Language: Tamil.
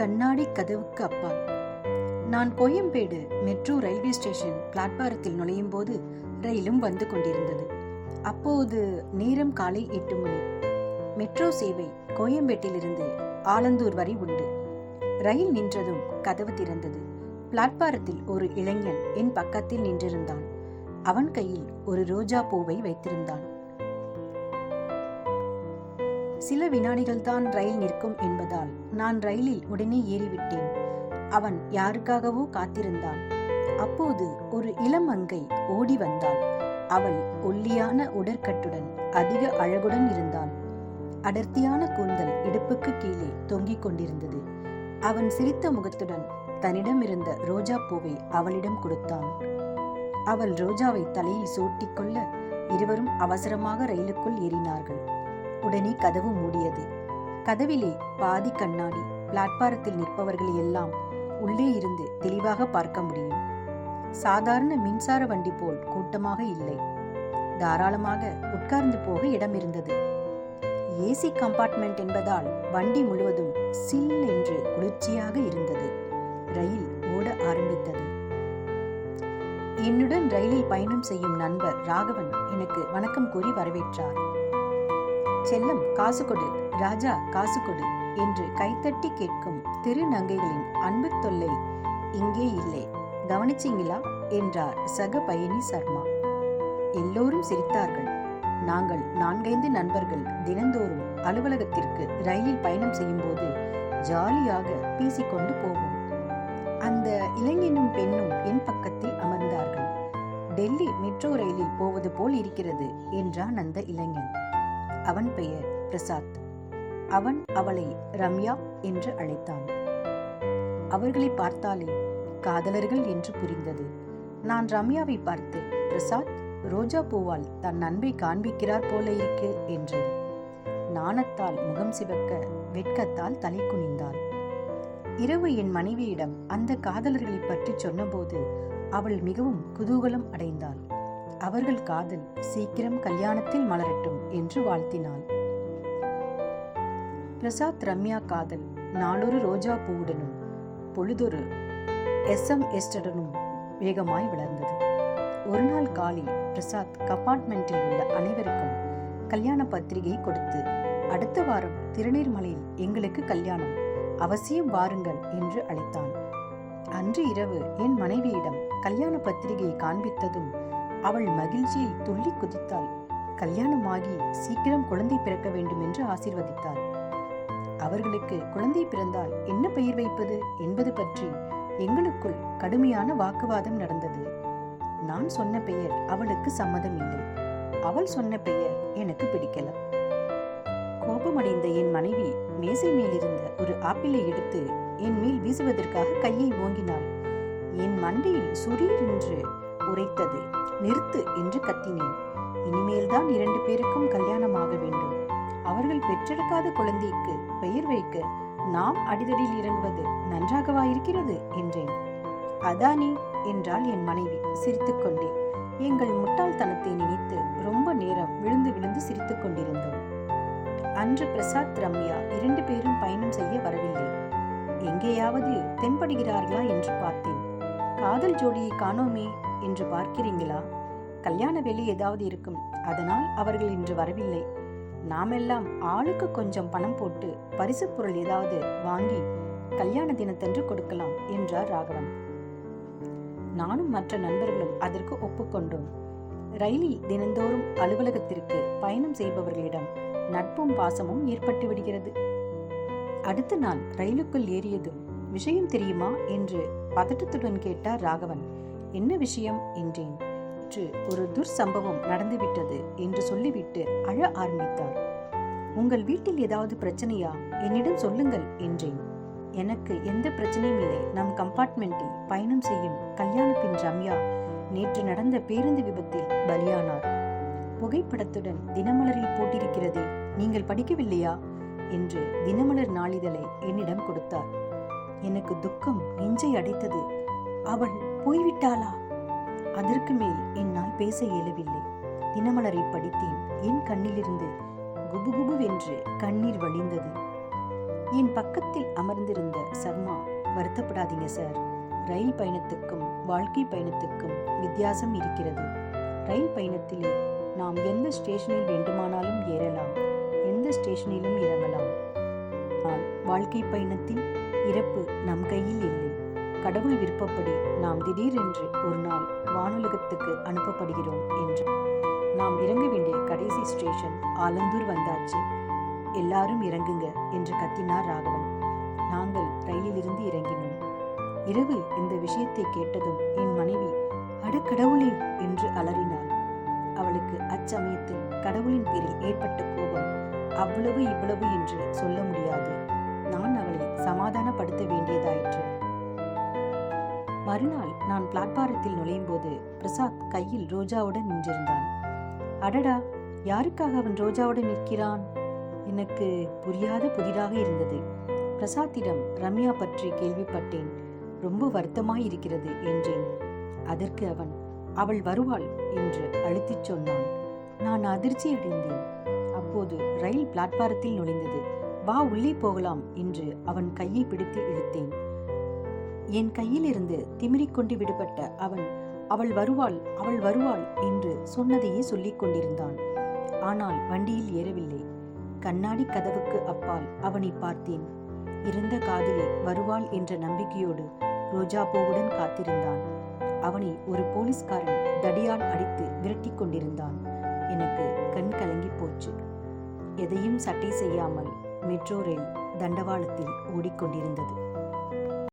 கண்ணாடி கதவுக்கு அப்பால். நான் கோயம்பேடு மெட்ரோ ரயில்வே ஸ்டேஷன் பிளாட்பாரத்தில் நுழையும் போது ரயிலும் வந்து கொண்டிருந்தது. அப்போது நேரம் காலை எட்டு மணி. மெட்ரோ சேவை கோயம்பேட்டிலிருந்து ஆலந்தூர் வரை உண்டு. ரயில் நின்றதும் கதவு திறந்தது. பிளாட்பாரத்தில் ஒரு இளைஞன் என் பக்கத்தில் நின்றிருந்தான். அவன் கையில் ஒரு ரோஜா பூவை வைத்திருந்தான். சில வினாடிகள் தான் ரயில் நிற்கும் என்பதால் நான் ரயிலில் உடனே ஏறிவிட்டேன். அவன் யாருக்காகவோ காத்திருந்தான். அப்போது ஒரு இளமங்கை ஓடி வந்தாள் அவள் ஒல்லியான உடற்கட்டுடன் அதிக அழகுடன் இருந்தாள். அடர்த்தியான கூந்தல் இடுப்புக்கு கீழே தொங்கிக் கொண்டிருந்தது. அவன் சிரித்த முகத்துடன் தன்னிடம் இருந்த ரோஜா பூவை அவளிடம் கொடுத்தான். அவள் ரோஜாவை தலையில் சூட்டிக்கொள்ள இருவரும் அவசரமாக ரயிலுக்குள் ஏறினார்கள். உடனே கதவு மூடியது. கதவிலே பாதி கண்ணாடி பிளாட்பாரத்தில் நிற்பவர்கள் எல்லாம் உள்ளே இருந்து தெளிவாக பார்க்க முடியும். சாதாரண மின்சார வண்டி போல் கூட்டமாக இல்லை. தாராளமாக உட்கார்ந்து போக இடம் இருந்தது. ஏசி கம்பார்ட்மெண்ட் என்பதால் வண்டி முழுவதும் சில் என்று குளிர்ச்சியாக இருந்தது. ரயில் ஓட ஆரம்பித்தது. என்னுடன் ரயிலில் பயணம் செய்யும் நண்பர் ராகவன் எனக்கு வணக்கம் கூறி வரவேற்றார். செல்லம் காசு கொடு ராஜா காசு கொடு என்று கைத்தட்டி கேட்கும் திருநங்கைகளின் அன்பு தொல்லை இங்கே இல்லை. கவனிச்சிங்களா? என்றார் சக பயணி சர்மா. எல்லோரும் சிரித்தார்கள். நாங்கள் நான்கைந்து நண்பர்கள் தினந்தோறும் அலுவலகத்திற்கு ரயிலில் பயணம் செய்யும்போது ஜாலியாக பேசிக்கொண்டு போவோம். அந்த இளைஞனும் பெண்ணும் என் பக்கத்தில் அமர்ந்தார்கள். டெல்லி மெட்ரோ ரயிலில் போவது போல் இருக்கிறது என்றான் அந்த இளைஞன். அவன் பெயர் பிரசாத். அவன் அவளை ரம்யா என்று அழைத்தான். அவர்களை பார்த்தாலே காதலர்கள் என்று புரிந்தது. நான் ரம்யாவை பார்த்து பிரசாத் ரோஜா பூவால் தன் அன்பை காண்பிக்கிறார் போல இருக்கு என்றேன். நாணத்தால் முகம் சிவக்க வெட்கத்தால் தலை குனிந்தாள். இரவு என் மனைவியிடம் அந்த காதலர்களை பற்றி சொன்னபோது அவள் மிகவும் குதூகலம் அடைந்தாள். அவர்கள் காதல் சீக்கிரம் கல்யாணத்தில் மலரட்டும் என்று வாழ்த்தினாள். பிரசாத் ரம்யா காதல் நாளொரு ரோஜா பூவுடனும் பொழுதொரு எஸ் எம் எஸ்டனும் வேகமாய் வளர்ந்தது. ஒரு நாள் காலை பிரசாத் கம்பார்ட்மெண்டில் உள்ள அனைவருக்கும் கல்யாண பத்திரிகை கொடுத்து அடுத்த வாரம் திருநீர்மலையில் எங்களுக்கு கல்யாணம் அவசியம் வாருங்கள் என்று அழைத்தான். அன்று இரவு என் மனைவியிடம் கல்யாண பத்திரிகையை காண்பித்ததும் அவள் மகிழ்ச்சியில் துள்ளி குதித்தாள். கல்யாணமாகி சீக்கிரம் குழந்தை பிறக்க வேண்டும் என்று ஆசீர்வதித்தாள். அவர்களுக்கு குழந்தை பிறந்தால் என்ன பெயர் வைப்பது என்பது பற்றி எங்களுக்குள் கடுமையான வாக்குவாதம் நடந்தது. நான் சொன்ன பெயர் அவளுக்கு சம்மதம் இல்லை அவள் சொன்ன பெயர் எனக்கு பிடிக்கல. கோபமடைந்த என் மனைவி மேசை மேலிருந்த ஒரு ஆப்பிளை எடுத்து என் மேல் வீசுவதற்காக கையை ஓங்கினாள். என் மண்டையில் சுரீர் என்று உரைத்தது. நிறுத்து என்று கத்தினேன். இனிமேல்தான் இரண்டு பேருக்கும் கல்யாணமாக வேண்டும். அவர்கள் பெற்றெடுக்காத குழந்தைக்கு பெயர் வைக்க நாம் அடிதடியில் இறங்குவது நன்றாகவா இருக்கிறது? என்றேன். அதானி? என்றால் என் மனைவி சிரித்துக்கொண்டே எங்கள் முட்டாள்தனத்தை நினைத்து ரொம்ப நேரம் விழுந்து விழுந்து சிரித்துக் கொண்டிருந்தோம். அன்று பிரசாத் ரம்யா இரண்டு பேரும் பயணம் செய்ய வரவில்லை. எங்கேயாவது தென்படுகிறார்களா என்று பார்த்தேன். காதல் ஜோடியை காணோமே என்று பார்க்கிறீங்களா கல்யாண வேலை ஏதாவது இருக்கும். அதனால் அவர்கள் இன்று வரவில்லை. நாமெல்லாம் ஆளுக்கு கொஞ்சம் பணம் போட்டு பரிசு பொருள் ஏதாவது வாங்கி கல்யாண தினத்தன்று கொடுக்கலாம் என்றார் ராகவன். நானும் மற்ற நண்பர்களும் அதற்கு ஒப்புக்கொண்டோம். ரயிலில் தினந்தோறும் அலுவலகத்திற்கு பயணம் செய்பவர்களிடம் நட்பும் பாசமும் ஏற்பட்டு விடுகிறது. அடுத்த நாள் ரயிலுக்குள் ஏறியதும் விஷயம் தெரியுமா? என்று பதட்டத்துடன் கேட்டார் ராகவன். என்ன விஷயம் என்றேன். நேற்று ஒரு துர்சம்பவம் நடந்துவிட்டது என்று சொல்லிவிட்டு அழ ஆரம்பித்தார். உங்கள் வீட்டில் ஏதாவது பிரச்சனையா? என்னிடம் சொல்லுங்கள் என்றேன். எனக்கு எந்த பிரச்சனையும் இல்லை. நம் கம்பார்ட்மெண்டில் பயணம் செய்யும் கல்யாண பெண் ரம்யா நேற்று நடந்த பேருந்து விபத்தில் பலியானார். புகைப்படத்துடன் தினமலரில் போட்டிருக்கிறதே நீங்கள் படிக்கவில்லையா? என்று தினமலர் நாளிதழை என்னிடம் கொடுத்தார். எனக்கு துக்கம் நெஞ்சை அடைத்தது. அவள் போய்விட்டாளா? அதற்கு மேல் என்னால் பேச இயலவில்லை. தினமலரை படித்தேன். என் கண்ணிலிருந்து குபுகுபுவென்று கண்ணீர் வழிந்தது. என் பக்கத்தில் அமர்ந்திருந்த சர்மா வருத்தப்படாதீங்க சார். ரயில் பயணத்துக்கும் வாழ்க்கை பயணத்துக்கும் வித்தியாசம் இருக்கிறது. ரயில் பயணத்திலே நாம் எந்த ஸ்டேஷனில் வேண்டுமானாலும் ஏறலாம். எந்த ஸ்டேஷனிலும் இறங்கலாம். ஆனால் வாழ்க்கை பயணத்தில் இறப்பு நம் கையில் இல்லை. கடவுள் விருப்பப்படி நாம் திடீரென்று ஒரு நாள் வானுலகத்துக்கு அனுப்பப்படுகிறோம் என்று. நாம் இறங்க வேண்டிய கடைசி ஸ்டேஷன் ஆலந்தூர் வந்தாச்சு. எல்லாரும் இறங்குங்க என்று கத்தினார் ராகவன். நாங்கள் ரயிலிலிருந்து இறங்கினோம். இரவு இந்த விஷயத்தை கேட்டதும் என் மனைவி அடக்கடவுளே என்று அலறினாள். அவளுக்கு அச்சமயத்தில் கடவுளின் பேரில் ஏற்பட்ட கோபம் அவ்வளவு இவ்வளவு என்று சொல்ல முடியாது. நான் அவளை சமாதானப்படுத்த வேண்டியதாயிற்று. மறுநாள் நான் பிளாட்பாரத்தில் நுழையும் போது பிரசாத் கையில் ரோஜாவுடன் நின்றிருந்தான். அடடா யாருக்காக அவன் ரோஜாவுடன் நிற்கிறான்? எனக்கு புரியாத புதிராக இருந்தது. பிரசாத்திடம் ரம்யா பற்றி கேள்விப்பட்டேன். ரொம்ப வருத்தமாய் இருக்கிறது என்றேன். அதற்கு அவன் அவள் வருவாள் என்று அழுத்திச் சொன்னான். நான் அதிர்ச்சி அடைந்தேன். அப்போது ரயில் பிளாட்பாரத்தில் நுழைந்தது. வா உள்ளே போகலாம் என்று அவன் கையை பிடித்து இழுத்தேன். என் கையிலிருந்து திமிரிக்கொண்டு விடுபட்ட அவன் அவள் வருவாள் அவள் வருவாள் என்று சொன்னதையே சொல்லிக் கொண்டிருந்தான். ஆனால் வண்டியில் ஏறவில்லை. கண்ணாடி கதவுக்கு அப்பால் அவனை பார்த்தேன். இருந்த காதலே வருவாள் என்ற நம்பிக்கையோடு ரோஜாபூவுடன் காத்திருந்தான். அவனை ஒரு போலீஸ்காரன் தடியால் அடித்து விரட்டிக் கொண்டிருந்தான். எனக்கு கண் கலங்கி போச்சு. எதையும் சட்டை செய்யாமல் மெட்ரோ ரயில் தண்டவாளத்தில் ஓடிக்கொண்டிருந்தது.